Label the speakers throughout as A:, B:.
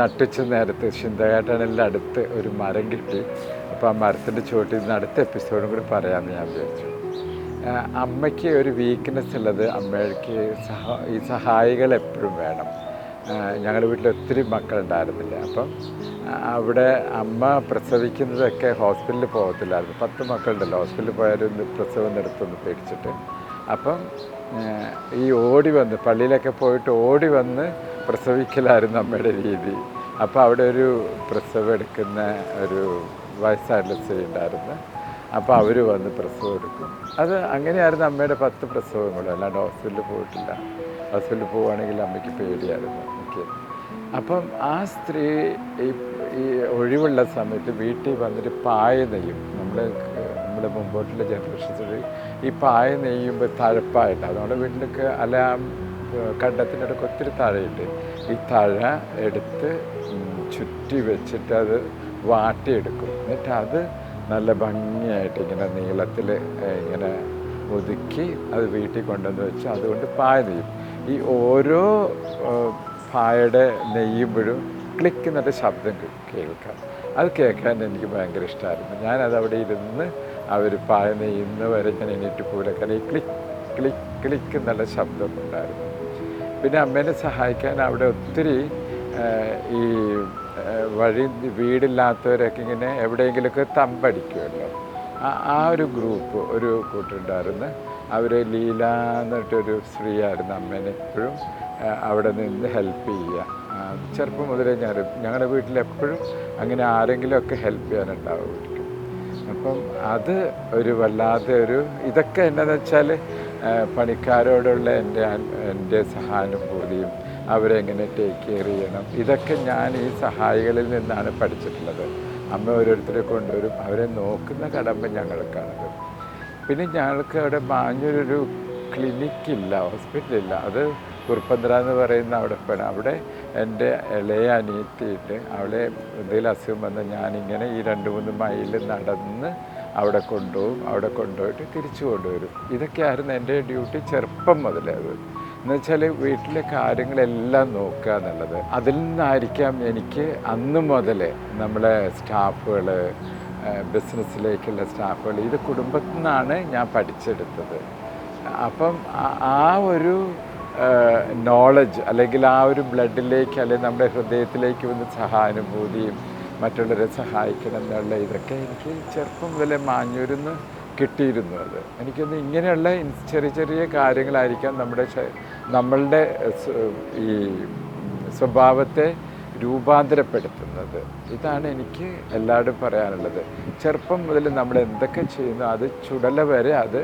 A: നട്ടുച്ച നേരത്ത് ചിന്തകാട്ടണലിന്റെ അടുത്ത് ഒരു മരം കിട്ടി. അപ്പോൾ ആ മരത്തിന്റെ ചുവട്ടിൽ നിന്ന് അടുത്ത എപ്പിസോഡും കൂടി പറയാമെന്ന് ഞാൻ വിചാരിച്ചു. അമ്മയ്ക്ക് ഒരു വീക്ക്നെസ് ഉള്ളത് അമ്മയ്ക്ക് സഹ ഈ സഹായികൾ എപ്പോഴും വേണം. ഞങ്ങളുടെ വീട്ടിൽ ഒത്തിരി മക്കളുണ്ടായിരുന്നില്ല. അപ്പം അവിടെ അമ്മ പ്രസവിക്കുന്നതൊക്കെ ഹോസ്പിറ്റലിൽ പോകത്തില്ലായിരുന്നു. പത്ത് മക്കളുണ്ടല്ലോ. ഹോസ്പിറ്റലിൽ പോയാലും പ്രസവം നിർത്തുമെന്ന് പേടിച്ചിട്ട്. അപ്പം ഈ ഓടി വന്ന് പള്ളിയിലൊക്കെ പോയിട്ട് ഓടി വന്ന് പ്രസവിക്കലായിരുന്നു അമ്മയുടെ രീതി. അപ്പോൾ അവിടെ ഒരു പ്രസവം എടുക്കുന്ന ഒരു വയസ്സായിട്ടുള്ള സ്ത്രീ ഉണ്ടായിരുന്നു. അപ്പോൾ അവർ വന്ന് പ്രസവം എടുക്കും. അത് അങ്ങനെയായിരുന്നു അമ്മയുടെ പത്ത് പ്രസവങ്ങളും അല്ലാണ്ട് ഹോസ്പിറ്റലിൽ പോയിട്ടില്ല. ഹോസ്പിറ്റലിൽ പോവുകയാണെങ്കിൽ അമ്മയ്ക്ക് പേടിയായിരുന്നു. എനിക്ക് അപ്പം ആ സ്ത്രീ ഈ ഒഴിവുള്ള സമയത്ത് വീട്ടിൽ വന്നിട്ട് പായ നെയ്യും. നമ്മൾ നമ്മുടെ മുമ്പോട്ടുള്ള ജനറേഷൻസിൽ ഈ പായ നെയ്യുമ്പോൾ തഴപ്പായിട്ട് അതുകൊണ്ട് വീട്ടിലൊക്കെ അല്ല കണ്ടത്തിനടുക്ക് ഒത്തിരി തഴയുണ്ട് ഈ തഴ എടുത്ത് ചുറ്റി വെച്ചിട്ട് അത് വാട്ടിയെടുക്കും. എന്നിട്ട് അത് നല്ല ഭംഗിയായിട്ട് ഇങ്ങനെ നീളത്തിൽ ഇങ്ങനെ ഒതുക്കി അത് വീട്ടിൽ കൊണ്ടുവന്ന് വെച്ച് അതുകൊണ്ട് പായ നെയ്യും. ഈ ഓരോ പായയുടെ നെയ്യുമ്പോഴും ക്ലിക്ക് എന്നിട്ട് ശബ്ദം കേൾക്കാം. അത് കേൾക്കാൻ എനിക്ക് ഭയങ്കര ഇഷ്ടമായിരുന്നു ഞാനത് അവിടെ ഇരുന്ന് അവർ പായുന്ന ഇന്ന് വരെ ഞാൻ എണീറ്റ് പോലെ കാരണം ഈ ക്ലിക്ക് ക്ലിക്ക് ക്ലിക്ക് എന്നുള്ള ശബ്ദമുണ്ടായിരുന്നു പിന്നെ അമ്മേനെ സഹായിക്കാൻ അവിടെ ഒത്തിരി ഈ വഴി വീടില്ലാത്തവരൊക്കെ ഇങ്ങനെ എവിടെയെങ്കിലുമൊക്കെ തമ്പടിക്കുമല്ലോ. ആ ആ ഒരു ഗ്രൂപ്പ് ഒരു കൂട്ടുണ്ടായിരുന്നു. അവർ ലീല എന്നിട്ടൊരു സ്ത്രീയായിരുന്നു അമ്മേനെ എപ്പോഴും അവിടെ നിന്ന് ഹെൽപ്പ് ചെയ്യുക. ചെറുപ്പം മുതലേ ഞാൻ ഞങ്ങളുടെ വീട്ടിൽ എപ്പോഴും അങ്ങനെ ആരെങ്കിലുമൊക്കെ ഹെൽപ്പ് ചെയ്യാനുണ്ടാവുമായിരിക്കും അപ്പം അത് ഒരു വല്ലാതെ ഒരു ഇതൊക്കെ എന്താണെന്ന് വെച്ചാൽ പണിക്കാരോടുള്ള എന്റെ എന്റെ സഹാനുഭൂതിയും അവരെങ്ങനെ ടേക്ക് കെയർ ചെയ്യണം. ഇതൊക്കെ ഞാൻ ഈ സഹായികളിൽ നിന്നാണ് പഠിച്ചിട്ടുള്ളത്. അമ്മ ഓരോരുത്തരെ കൊണ്ടുവരും. അവരെ നോക്കുന്ന കടമ്പ ഞങ്ങൾക്കാണത്. പിന്നെ ഞങ്ങൾക്ക് അവിടെ മാഞ്ഞൊരു ക്ലിനിക്കില്ല ഹോസ്പിറ്റലില്ല അത് കുറുപ്പന്ത്ര എന്ന് പറയുന്ന അവിടെ അവിടെ എന്റെ ഇളയ അനിയത്തിയിട്ട് അവളെ എന്തെങ്കിലും അസുഖം വന്ന് ഞാനിങ്ങനെ ഈ രണ്ട് മൂന്ന് മൈൽ നടന്ന് അവിടെ കൊണ്ടുപോകും. അവിടെ കൊണ്ടുപോയിട്ട് തിരിച്ചു കൊണ്ടുവരും. ഇതൊക്കെയായിരുന്നു എന്റെ ഡ്യൂട്ടി ചെറുപ്പം മുതലേ അത്. എന്ന് വെച്ചാൽ വീട്ടിലെ കാര്യങ്ങളെല്ലാം നോക്കുക എന്നുള്ളത്. അതിൽ നിന്നായിരിക്കാം എനിക്ക് അന്ന് മുതലേ നമ്മളെ സ്റ്റാഫുകൾ ബിസിനസ്സിലേക്കുള്ള സ്റ്റാഫുകൾ ഇത് കുടുംബത്തിൽ നിന്നാണ് ഞാൻ പഠിച്ചെടുത്തത്. അപ്പം ആ- ആ ഒരു നോളജ് അല്ലെങ്കിൽ ആ ഒരു ബ്ലഡിലേക്ക് അല്ലെങ്കിൽ നമ്മുടെ ഹൃദയത്തിലേക്ക് വന്ന് സഹാനുഭൂതിയും മറ്റുള്ളവരെ സഹായിക്കണം എന്നുള്ള ഇതൊക്കെ എനിക്ക് ചെറുപ്പം മുതലേ മാഞ്ഞൂരിന്ന് കിട്ടിയിരുന്നു അത്. എനിക്കൊന്ന് ഇങ്ങനെയുള്ള ചെറിയ ചെറിയ കാര്യങ്ങളായിരിക്കാം നമ്മുടെ നമ്മളുടെ ഈ സ്വഭാവത്തെ രൂപാന്തരപ്പെടുത്തുന്നത്. ഇതാണ് എനിക്ക് എല്ലാവരും പറയാനുള്ളത്. ചെറുപ്പം മുതൽ നമ്മൾ എന്തൊക്കെ ചെയ്യുന്നു അത് ചുടല വരെ അത്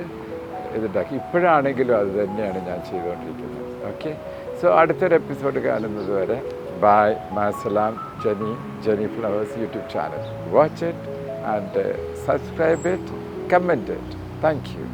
A: ഇതുണ്ടാക്കി. ഇപ്പോഴാണെങ്കിലും അത് തന്നെയാണ് ഞാൻ ചെയ്തുകൊണ്ടിരിക്കുന്നത്. ഓക്കെ സോ അടുത്തൊരു എപ്പിസോഡ് കാണുന്നത് വരെ ബായ് മാസലാം ജനി ജനി Flowers YouTube channel watch it and subscribe it comment it thank you